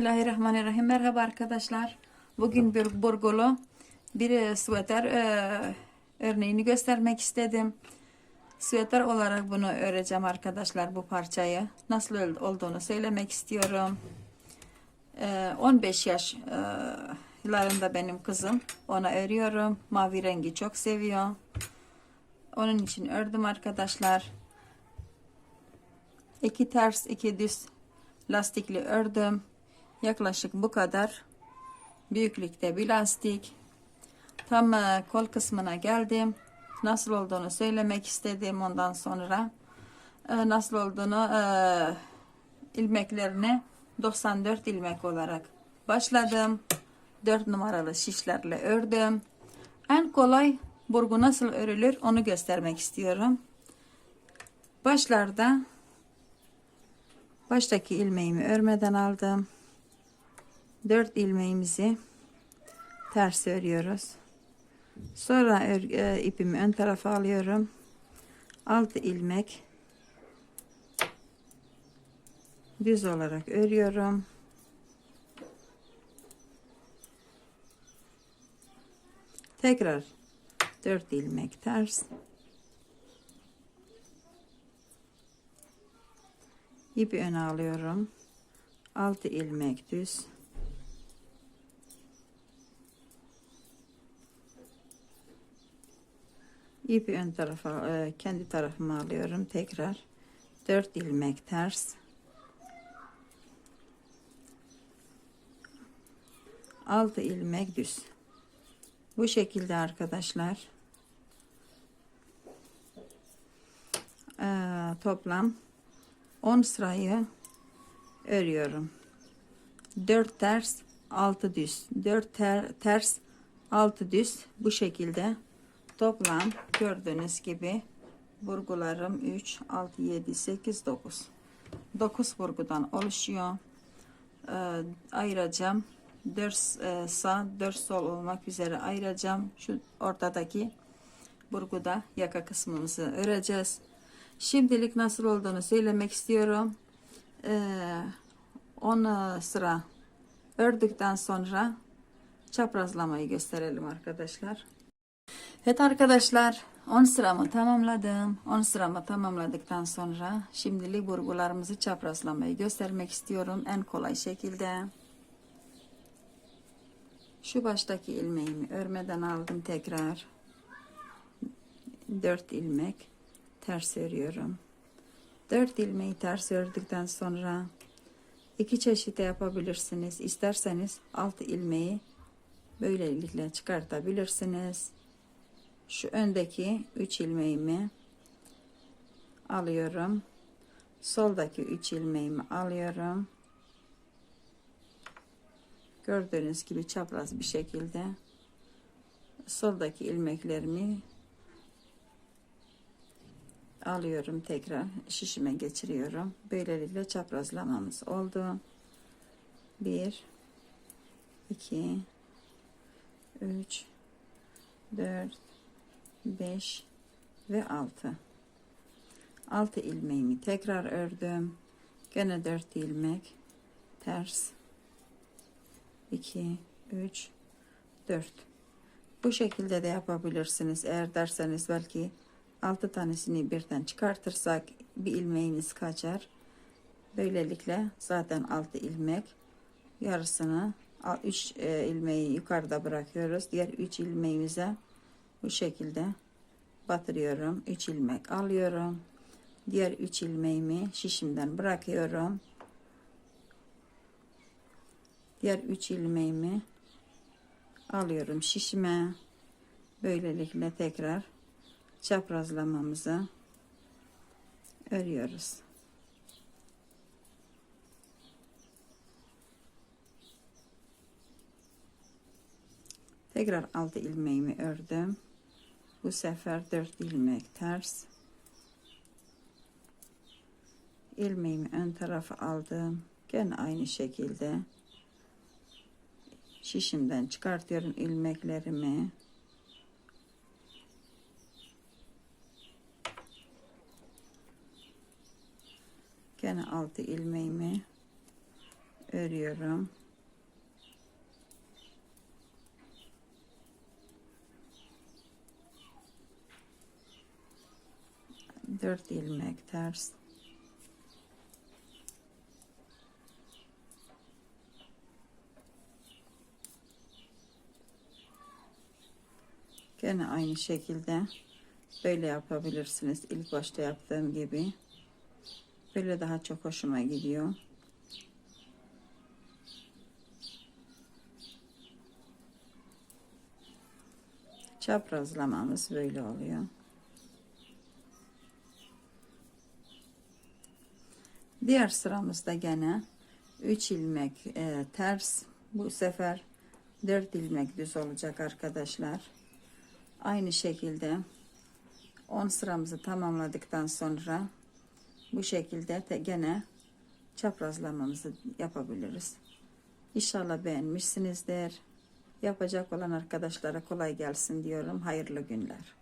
Bismillahirrahmanirrahim. Merhaba arkadaşlar. Bugün bir burgulu bir e, süveter e, örneğini göstermek istedim. Süveter olarak bunu öreceğim arkadaşlar bu parçayı. Nasıl ol- olduğunu söylemek istiyorum. E, 15 yaşlarında benim kızım. Ona örüyorum. Mavi rengi çok seviyor. Onun için ördüm arkadaşlar. İki ters iki düz lastikli ördüm. Yaklaşık bu kadar büyüklükte bir lastik. Tam e, kol kısmına geldim. Nasıl olduğunu söylemek istedim ondan sonra. e, Nasıl olduğunu e, ilmeklerini 94 ilmek olarak başladım. 4 numaralı şişlerle ördüm. En kolay burgu nasıl örülür onu göstermek istiyorum. Başlarda baştaki ilmeğimi örmeden aldım. 4 ilmeğimizi ters örüyoruz. Sonra e, ipimi ön tarafa alıyorum. 6 ilmek düz olarak örüyorum. Tekrar 4 ilmek ters. İpi öne alıyorum. 6 ilmek düz. İpi ön tarafa e, kendi tarafıma alıyorum tekrar. 4 ilmek ters. Altı ilmek düz. Bu şekilde arkadaşlar. E, toplam 10 sırayı örüyorum. 4 ters 6 düz. 4 ter, ters 6 düz. Bu şekilde Toplam gördüğünüz gibi burgularım 3, 6, 7, 8, 9. 9 burgudan oluşuyor. Ee, ayıracağım. 4 e, sağ, 4 sol olmak üzere ayıracağım. Şu ortadaki burguda yaka kısmımızı öreceğiz. Şimdilik nasıl olduğunu söylemek istiyorum. Ee, 10 sıra ördükten sonra çaprazlamayı gösterelim arkadaşlar. Evet arkadaşlar 10 sıramı tamamladım. 10 sıramı tamamladıktan sonra şimdilik burgularımızı çaprazlamayı göstermek istiyorum en kolay şekilde. Şu baştaki ilmeğimi örmeden aldım tekrar. 4 ilmek ters örüyorum. 4 ilmeği ters ördükten sonra iki çeşit yapabilirsiniz. İsterseniz 6 ilmeği böylelikle çıkartabilirsiniz şu öndeki 3 ilmeğimi alıyorum. Soldaki 3 ilmeğimi alıyorum. Gördüğünüz gibi çapraz bir şekilde soldaki ilmeklerimi alıyorum tekrar şişime geçiriyorum. Böylelikle çaprazlamamız oldu. 1 2 3 4 5 ve 6 6 ilmeğimi tekrar ördüm. Gene 4 ilmek. Ters. 2 3 4 bu şekilde de yapabilirsiniz. Eğer derseniz belki 6 tanesini birden çıkartırsak bir ilmeğiniz kaçar. Böylelikle zaten 6 ilmek. Yarısını 3 ilmeği yukarıda bırakıyoruz. Diğer 3 ilmeğimize bu şekilde batırıyorum. 3 ilmek alıyorum. Diğer 3 ilmeğimi şişimden bırakıyorum. Diğer 3 ilmeğimi alıyorum şişime. Böylelikle tekrar çaprazlamamızı örüyoruz. Tekrar 6 ilmeğimi ördüm bu sefer 4 ilmek ters. ilmeğimi ön tarafa aldım. Gene aynı şekilde şişimden çıkartıyorum ilmeklerimi. Gene altı ilmeğimi örüyorum. Dört ilmek ters. Gene aynı şekilde böyle yapabilirsiniz. İlk başta yaptığım gibi. Böyle daha çok hoşuma gidiyor. Çaprazlamamız böyle oluyor. Diğer sıramızda gene 3 ilmek e, ters. Bu sefer 4 ilmek düz olacak arkadaşlar. Aynı şekilde 10 sıramızı tamamladıktan sonra bu şekilde de gene çaprazlamamızı yapabiliriz. İnşallah beğenmişsinizdir. Yapacak olan arkadaşlara kolay gelsin diyorum. Hayırlı günler.